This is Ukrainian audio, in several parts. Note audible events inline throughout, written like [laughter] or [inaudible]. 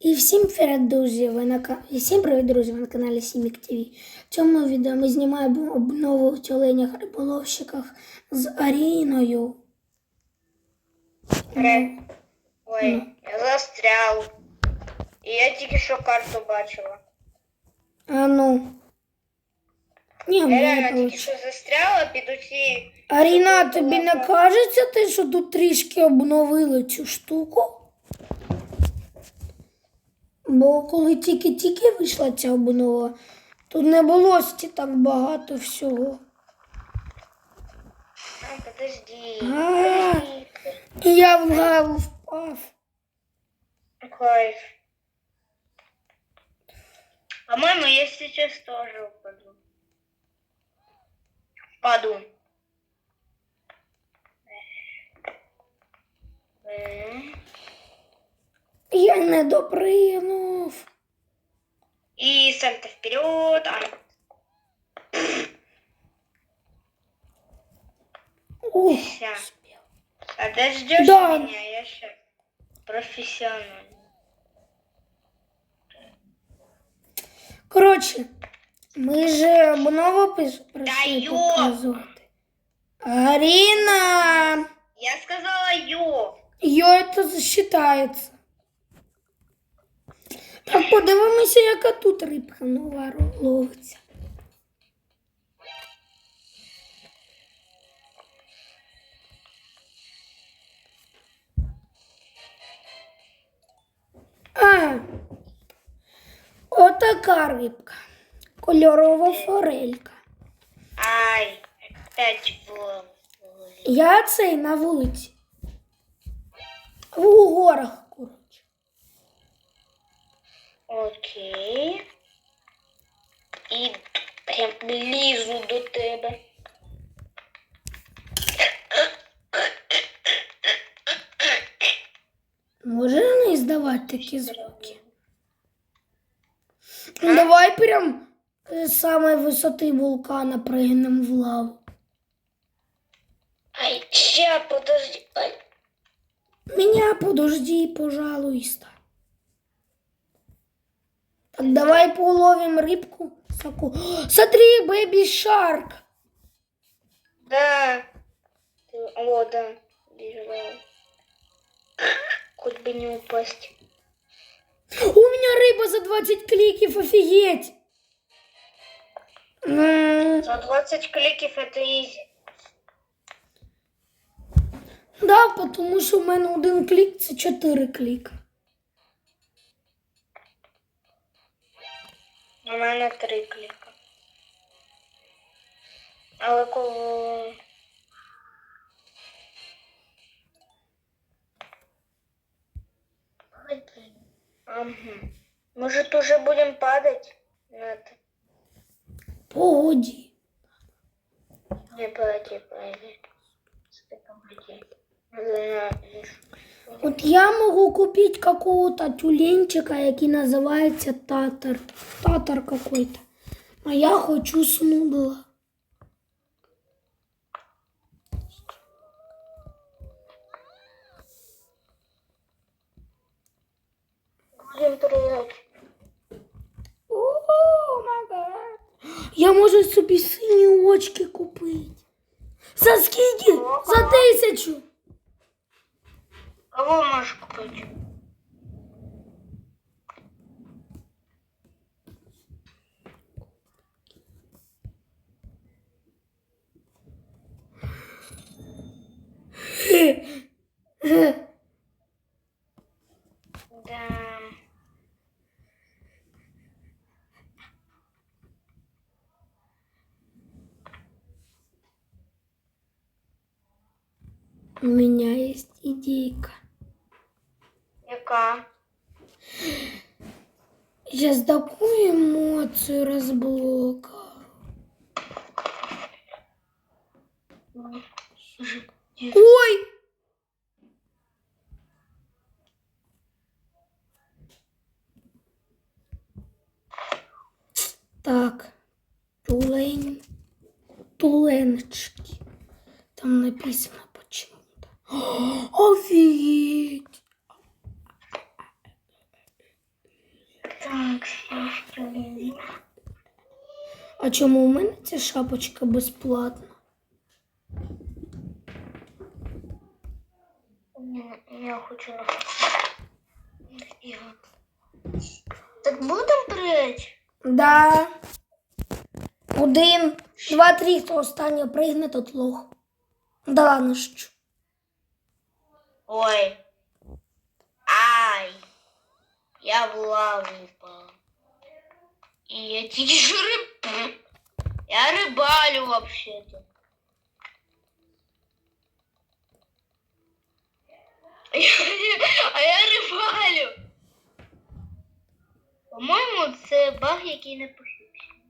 І всім привіт, друзі! Ви на і всім привіт, друзі! Ви на каналі Сімік ТВ. В цьому відео ми знімаємо обнову в тюленях риболовщиках з Аріною. Ре. Ой, я застряв. І я тільки що карту бачила. А ну. Ні, Я реально тільки що застряла під усі. Аріна, тобі не кажеться те, що тут трішки обновили цю штуку? Бо коли тільки-тільки вийшла ця обнова, тут не було так багато всього. А, подожди. А. І я в лаву впав. Кайф. По-моему, я сейчас тоже упаду. Паду. Я не допригнув. цента вперед. А. Ух, Сейчас. Подождешь да. меня, я еще профессионально. Короче, мы же много просили да. Арина! Я сказала ё. Ё это засчитается. Так, подивимося, яка тут рибка нова ловиться. А, отака рибка. Кольорова форелька. Ай, опять было. Я цей на вулиці. В горах. Окей. І прям лізу до тебе. Може не здавати такі звуки? Ну, давай прям з самої висоти вулкана пригнемо в лаву. Ай, ща, подожди. Ай. Меня подожди, пожалуйста. Так давай половим рыбку. Соку. Смотри, бэби шарк. Да. Ты- О, да. Бежала. Хоть бы не упасть. У меня рыба за 20 кликов, офигеть. М, За 20 кликів это изи. Да, потому що в мене один клік це 4 кліка. У мене три кліка. Але коли... Ага. Может, уже будем падать? Нет. Погоді. Не погоди, погоди. Погоди. От я можу купити какого-то тюленчика, який називається татар. Татар какой-то. А я хочу снудла. Будем гад. Я можу собі сині очки купити. За скільки? За тисячу. Кого можешь купить? Да. У меня есть идейка. Яка? Сейчас такую эмоцию разблока. Ой! Так, тулень, туленочки. Там написано почему-то. [gasps] Офигеть! А чому у мене ця шапочка безплатна? Я хочу на Так будемо прийти? Да. Один, два, три, хто останнє пригне, тот лох. Да ладно що. Ой. Ай. Я в лаву упал. И я тільки що. Я рыбалю вообще-то. А я, рибалю. По-моєму, це баг, який не пофіксив.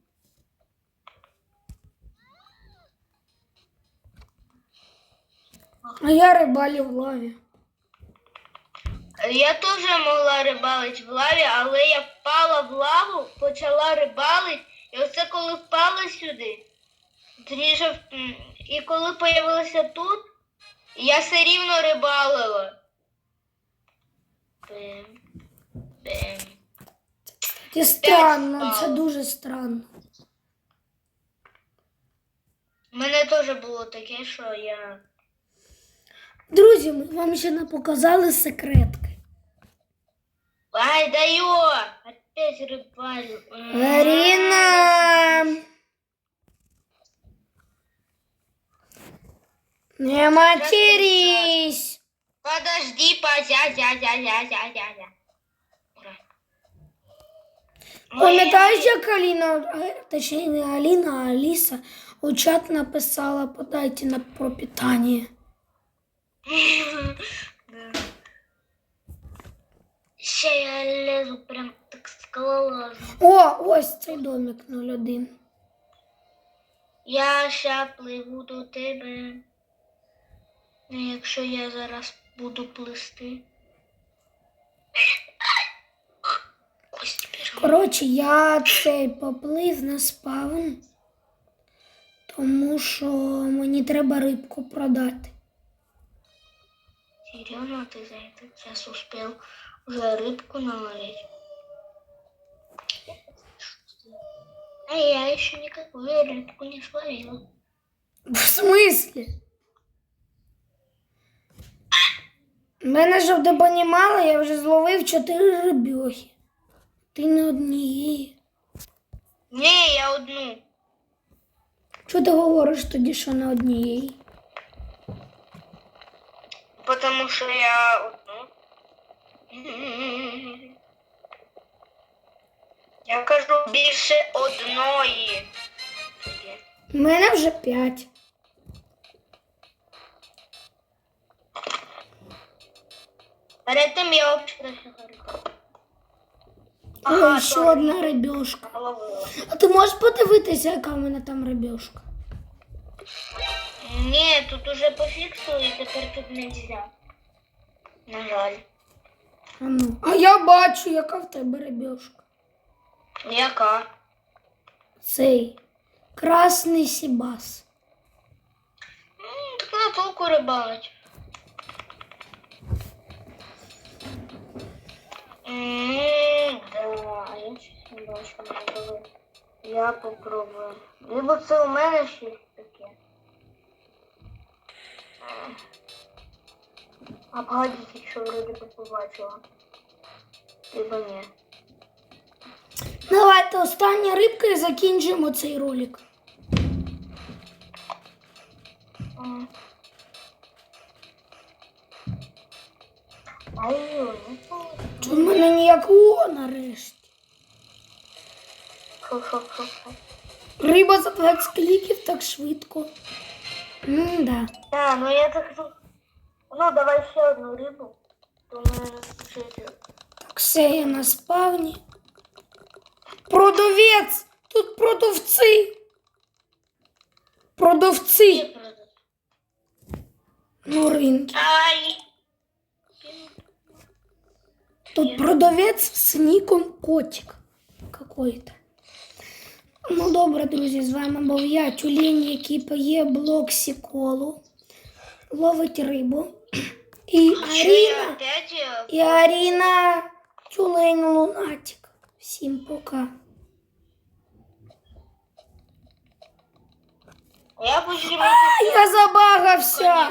А я рибалю в лаві. Я теж могла рибалити в лаві, але я впала в лаву, почала рибалити, і оце коли впала сюди, м, і коли появилася тут, я все рівно рибалила. Бим, бим. Це странно, це дуже странно. У мене теж було таке, що я. Друзі, ми вам ще не показали секретки. Ай, даю! Опять рибалю. М. Аріна! Не матерись! Подожди, позя, зя, зя, зя, зя, зя, зя. Ура. Пам'ятаєш, як Аліна, е, точніше не Аліна, а Аліса у чат написала подайте на пропитання. [laughs] Ще я лезу прям так скалолазно. О, ось цей домик 01. Я ще пливу до тебе. Ну, якщо я зараз буду плисти. Коротше, я цей поплив на спавн, тому що мені треба рибку продати. Серьезно, ты за этот час успел уже рыбку наловить? А я еще никакую рыбку не словила. В смислі? Мене ж де понімали, я вже зловив чотири рибьохи. Ти не однієї. Не, я одну. Чого ти говориш тоді, що не однієї? Потому что я Я кажу більше одної. У мене вже п'ять. Перед тим я взагалі говорю. Ой, ще одна рибьошка. Ловила. А ти можеш подивитися, яка в мене там рибьошка? Ні, тут уже пофіксили і тепер тут нельзя. На жаль. А, ну. а я бачу, яка в тебе рибьошка. Яка? Цей красний сібас. Так на толку рибалить. М, Да, а я щось не бачу. Я попробую. Либо це у мене щось таке. А погодите, що вроді би побачила. Либо ні. Давайте остання рибка і закінчимо цей ролик. М. Чому в мене ніякого нарешті? Риба за 20 кліків так швидко. М-да. А, ну я так ну, давай ще одну рибу. То чотири. Так все я на спавні. Продавець! Тут продавці. Продавці. Ну, ринки. Ай! Тут продавець з ніком котик какой-то. Ну добре, друзі, з вами був я, тюлень, який п'є блоксі колу, ловить рибу. І Аріна, і Аріна тюлень лунатик. Всім пока. Я буду А, я забагався.